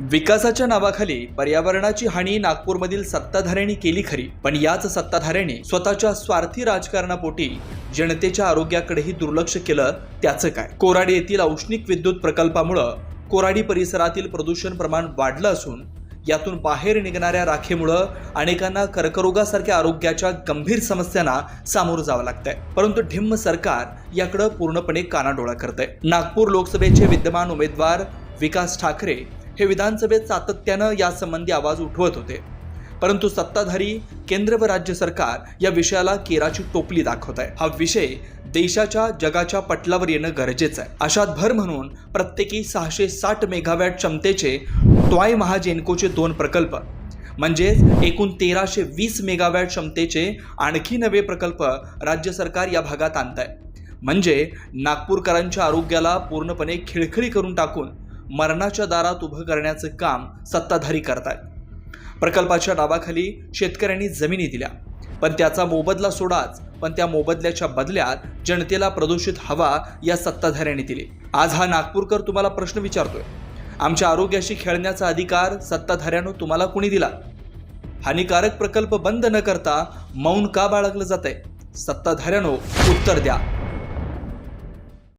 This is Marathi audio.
विकासाच्या नावाखाली पर्यावरणाची हानी नागपूरमधील सत्ताधाऱ्यांनी केली खरी. पण याच सत्ताधाऱ्यांनी स्वतःच्या स्वार्थी राजकारणापोटी जनतेच्या आरोग्याकडेही दुर्लक्ष केलं त्याचं काय? कोराडी येथील औष्णिक विद्युत प्रकल्पामुळं कोराडी परिसरातील प्रदूषण प्रमाण वाढलं असून यातून बाहेर निघणाऱ्या राखेमुळं अनेकांना कर्करोगासारख्या आरोग्याच्या गंभीर समस्यांना सामोरं जावं लागतंय. परंतु ढिम्म सरकार याकडं पूर्णपणे कानाडोळा करतंय. नागपूर लोकसभेचे विद्यमान उमेदवार विकास ठाकरे हे विधानसभेत सातत्यानं यासंबंधी आवाज उठवत होते. परंतु सत्ताधारी केंद्र व राज्य सरकार या विषयाला केराची टोपली दाखवत आहे. हा विषय देशाच्या जगाच्या पटलावर येणं गरजेचं आहे. अशात भर म्हणून प्रत्येकी सहाशे साठ मेगावॅट क्षमतेचे ट्वाय महाजेनकोचे दोन प्रकल्प म्हणजेच एकूण तेराशे वीस मेगावॅट क्षमतेचे आणखी नवे प्रकल्प राज्य सरकार या भागात आणत आहे म्हणजे नागपूरकरांच्या आरोग्याला पूर्णपणे खिळखिळी करून टाकून मरणाच्या दारात उभं करण्याचं काम सत्ताधारी करतायत. प्रकल्पाच्या नावाखाली शेतकऱ्यांनी जमिनी दिल्या. पण त्याचा मोबदला सोडाच पण त्या मोबदल्याच्या बदल्यात जनतेला प्रदूषित हवा या सत्ताधाऱ्यांनी दिली. आज हा नागपूरकर तुम्हाला प्रश्न विचारतोय. आमच्या आरोग्याशी खेळण्याचा अधिकार सत्ताधाऱ्यानं तुम्हाला कुणी दिला? हानिकारक प्रकल्प बंद न करता मौन का बाळगलं जात आहे सत्ताधाऱ्यानो उत्तर द्या.